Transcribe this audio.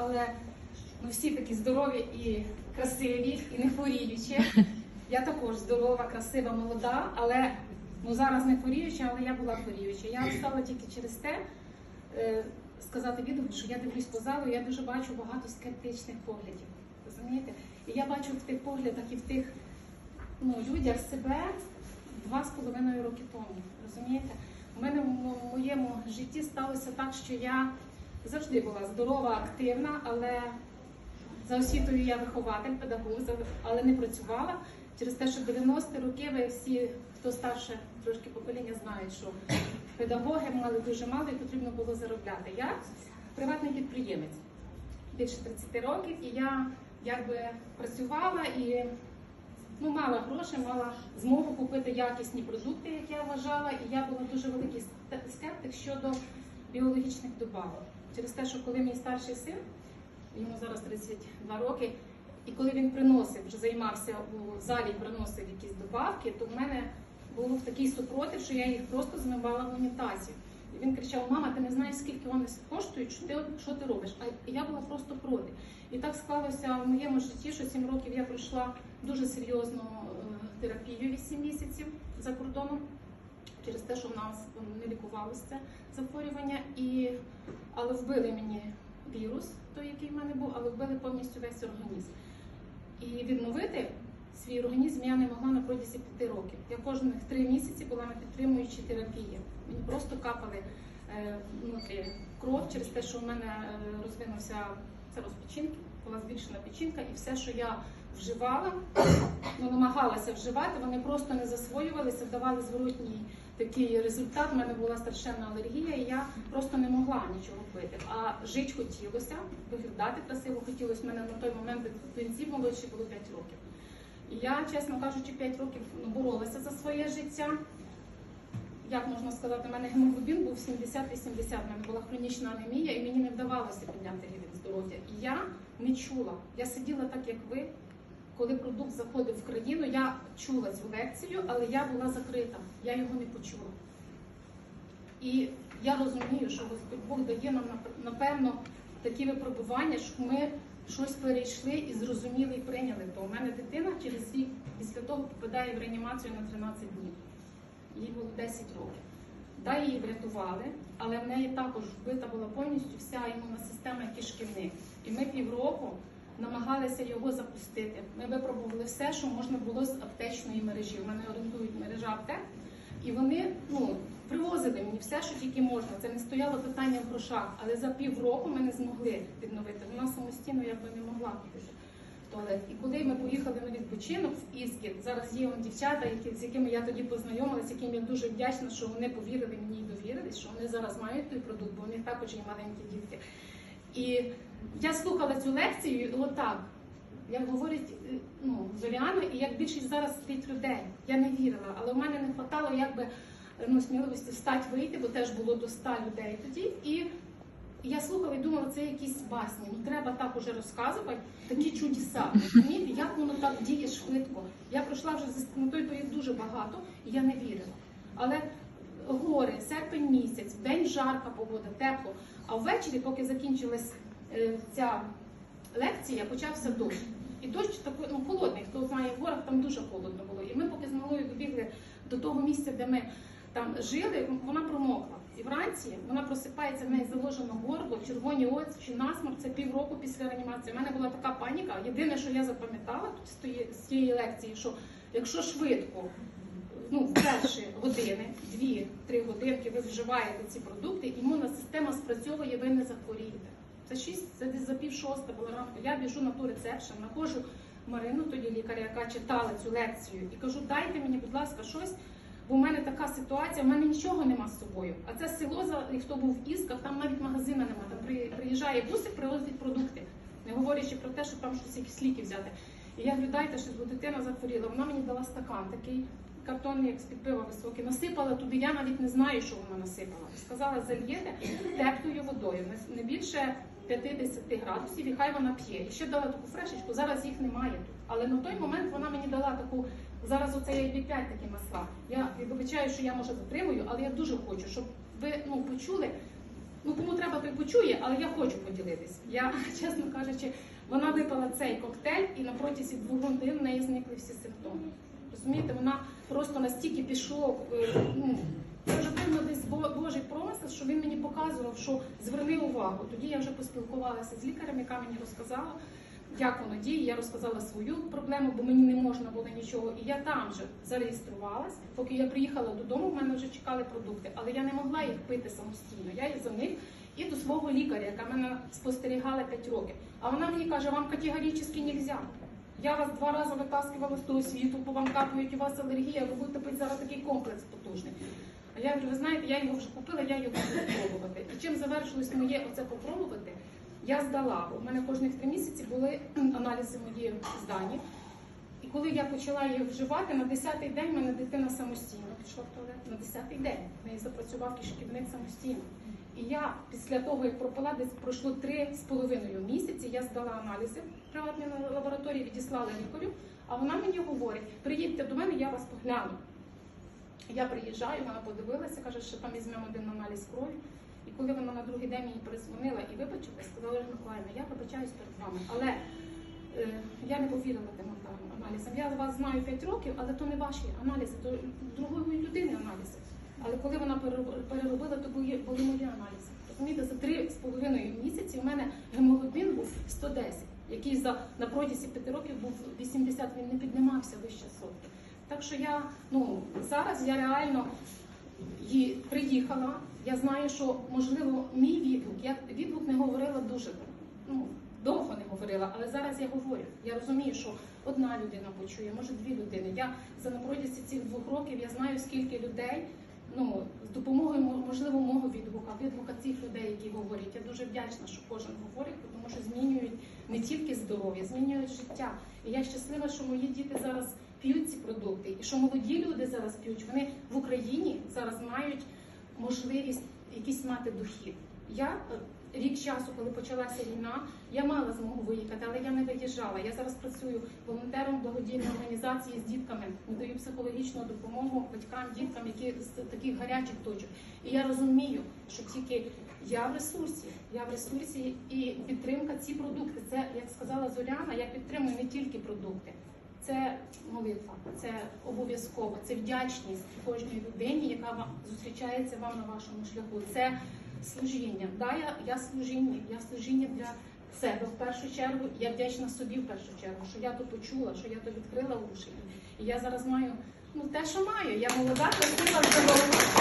але ми всі такі здорові і красиві, і не хворіючі. Я також здорова, красива, молода, але ну зараз не хворіюча, але я була хворіюча. Я встала тільки через те. е, Сказати відео, що я дивлюсь по залу, я дуже бачу багато скептичних поглядів. Розумієте? І я бачу в тих поглядах і в тих ну, людях себе два з половиною роки тому. Розумієте? У мене в моєму житті сталося так, що я завжди була здорова, активна, але за освітою я вихователь, педагог, але не працювала. Через те, що 90-ті роки ви всі, хто старше трошки покоління, знають, що педагоги мали дуже мало і потрібно було заробляти. Я приватний підприємець більше 30 років, і я якби працювала і ну, мала грошей, мала змогу купити якісні продукти, як я вважала, і я була дуже великий скептик щодо біологічних добавок. Через те, що коли мій старший син, йому зараз 32 роки, і коли він приносив, вже займався у залі, приносив якісь добавки, то в мене був такий супротив, що я їх просто змивала в унітазі. І він кричав: Мама, ти не знаєш, скільки вони коштують, що ти, що ти робиш? А я була просто проти. І так склалося в моєму житті, що 7 років я пройшла дуже серйозну е, терапію 8 місяців за кордоном. Через те, що в нас не лікувалося це захворювання, і але вбили мені вірус, той, який в мене був, але вбили повністю весь організм. І відновити свій організм я не могла на протязі п'яти років. Я кожних три місяці була на підтримуючій терапії. Мені просто капали е, внутрі кров через те, що в мене е, розвинувся це розпечінки, була збільшена печінка, і все, що я вживала, ну, намагалася вживати, вони просто не засвоювалися, давали зворотній такий результат. У мене була страшенна алергія, і я просто не могла нічого пити. А жити хотілося, виглядати красиво хотілося. У мене на той момент бензі молодші було 5 років. І я, чесно кажучи, 5 років боролася за своє життя. Як можна сказати, у мене гемоглобін був 70-80, в мене була хронічна анемія, і мені не вдавалося підняти рівень здоров'я. І я не чула. Я сиділа так, як ви. Коли продукт заходив в країну, я чула цю лекцію, але я була закрита, я його не почула. І я розумію, що Господь Бог дає нам напевно такі випробування, щоб ми щось перейшли і зрозуміли і прийняли. То у мене дитина через рік після того попадає в реанімацію на 13 днів. Їй було 10 років. Да, її врятували, але в неї також вбита була повністю вся імунна система кишківник. І ми півроку намагалися його запустити. Ми випробували все, що можна було з аптечної мережі. У мене орієнтують мережа аптек. І вони ну, привозили мені все, що тільки можна. Це не стояло питання в грошах, але за півроку ми не змогли відновити. Вона самостійно якби не могла в туалет. І коли ми поїхали на відпочинок в Іскіт, зараз є он дівчата, які, з якими я тоді познайомилася, яким я дуже вдячна, що вони повірили мені і довірились, що вони зараз мають той продукт, бо у них також є маленькі дітки. І я слухала цю лекцію, отак. Як говорить е, ну, Зоряна, і як більшість зараз спить людей. Я не вірила, але в мене не вистачало якби е, ну, сміливості встати вийти, бо теж було до 100 людей тоді. І я слухала і думала, це якісь басні. Ну треба так уже розказувати, такі чудеса. Розумієте, як воно так діє швидко. Я пройшла вже на той період дуже багато, і я не вірила. Але гори, серпень місяць, день жарка погода, тепло. А ввечері, поки закінчилась ця лекція, почався дощ. І дощ такий ну, холодний. Хто знає, в горах там дуже холодно було. І ми поки з малою добігли до того місця, де ми там жили, вона промокла. І вранці вона просипається, в неї заложено горло, червоні очі, насморк. Це півроку після реанімації. У мене була така паніка. Єдине, що я запам'ятала тут з цієї лекції, що якщо швидко, ну в перші години, дві-три годинки ви вживаєте ці продукти, імунна система спрацьовує, ви не захворієте. Це шість, це десь за пів шоста була ранку. Я біжу на ту рецепшн, знаходжу Марину, тоді лікаря, яка читала цю лекцію, і кажу, дайте мені, будь ласка, щось. Бо в мене така ситуація, в мене нічого нема з собою. А це село, за- хто був в Ісках, там навіть магазина нема. Там при- приїжджає бусик, привозить продукти, не говорячи про те, що там щось якісь ліки взяти. І я говорю, дайте щось, бо дитина захворіла. Вона мені дала стакан такий картонний, як з-під пива високий. Насипала туди, я навіть не знаю, що вона насипала. Сказала, зальєте теплою водою, не більше 50 градусів, і хай вона п'є. І ще дала таку фрешечку, зараз їх немає тут. Але на той момент вона мені дала таку, зараз оце я ib 5 такі масла. Я вибачаю, що я може затримую, але я дуже хочу, щоб ви ну, почули. Ну кому треба, той почує, але я хочу поділитись. Я, чесно кажучи, вона випила цей коктейль, і на протязі двох годин в неї зникли всі симптоми. Розумієте, вона просто настільки пішло. е, Ну, вже певно десь Божий промисел, що він мені показував, що зверни увагу. Тоді я вже поспілкувалася з лікарем, яка мені розказала, як воно діє. Я розказала свою проблему, бо мені не можна було нічого. І я там же зареєструвалась. Поки я приїхала додому, в мене вже чекали продукти, але я не могла їх пити самостійно. Я за них і до свого лікаря, яка мене спостерігала 5 років. А вона мені каже, вам категорично не можна. Я вас два рази витаскувала з того світу, бо вам капають, у вас алергія, ви будете пити зараз такий комплекс потужний. А я говорю, ви знаєте, я його вже купила, я його буду пробувати. І чим завершилось моє оце попробувати, я здала. У мене кожних три місяці були аналізи мої здані. І коли я почала її вживати, на 10-й день мене дитина самостійно пішла в туалет. На 10-й день в неї запрацював кишківник самостійно. І я після того, як пропила, десь пройшло три з половиною місяці, я здала аналізи в приватній лабораторії, відіслала лікарю, а вона мені говорить: приїдьте до мене, я вас погляну. Я приїжджаю, вона подивилася, каже, що там візьмемо один аналіз крові. І коли вона на другий день мені перезвонила і вибачила, сказала Ольга Миколаївна, я вибачаюсь перед вами, але е, я не повірила тим аналізам. Я вас знаю 5 років, але то не ваші аналізи, то другої людини аналізи. Але коли вона перероб- переробила, то були, мої аналізи. Розумієте, за три з половиною місяці у мене гемоглобін був 110, який за на протязі 5 років був 80, він не піднімався вище сотки. Так що я ну зараз я реально її приїхала. Я знаю, що можливо мій відгук. Я відгук не говорила дуже ну, довго не говорила, але зараз я говорю. Я розумію, що одна людина почує, може дві людини. Я за на протязі цих двох років я знаю, скільки людей. Ну, з допомогою можливо мого відгука, відгука цих людей, які говорять. Я дуже вдячна, що кожен говорить, тому що змінюють не тільки здоров'я, змінюють життя. І я щаслива, що мої діти зараз п'ють ці продукти, і що молоді люди зараз п'ють. Вони в Україні зараз мають можливість якийсь мати дохід. Я е, рік часу, коли почалася війна, я мала змогу виїхати, але я не виїжджала. Я зараз працюю волонтером благодійної організації з дітками, надаю психологічну допомогу батькам, діткам, які з таких гарячих точок. І я розумію, що тільки я в ресурсі, я в ресурсі і підтримка ці продукти. Це як сказала Зоряна, я підтримую не тільки продукти. Це молитва, це обов'язково, це вдячність кожній людині, яка вам зустрічається вам на вашому шляху. Це служіння. Да, я, я служіння, я служіння для себе в першу чергу. Я вдячна собі в першу чергу, що я то почула, що я то відкрила уші. І я зараз маю ну те, що маю. Я молода, красива, здорова.